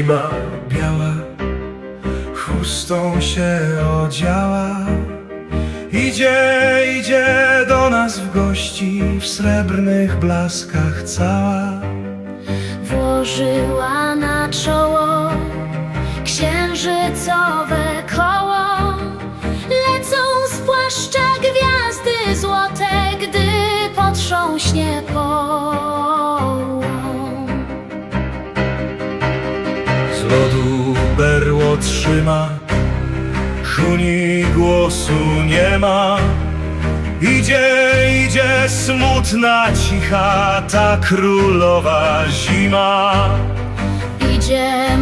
biała Chustą się odziała. Idzie, idzie do nas w gości W srebrnych blaskach cała. Włożyła Z lodu berło trzyma Chuni głosu nie ma. Idzie, idzie smutna, cicha Ta królowa zima. Idzie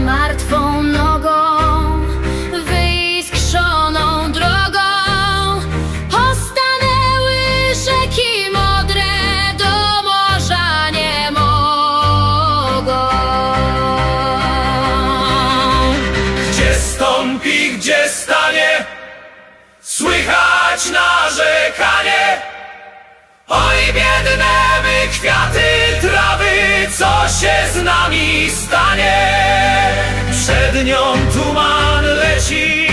gdzie stanie Słychać narzekanie. Oj biedne my kwiaty, trawy Co się z nami stanie? Przed nią tuman leci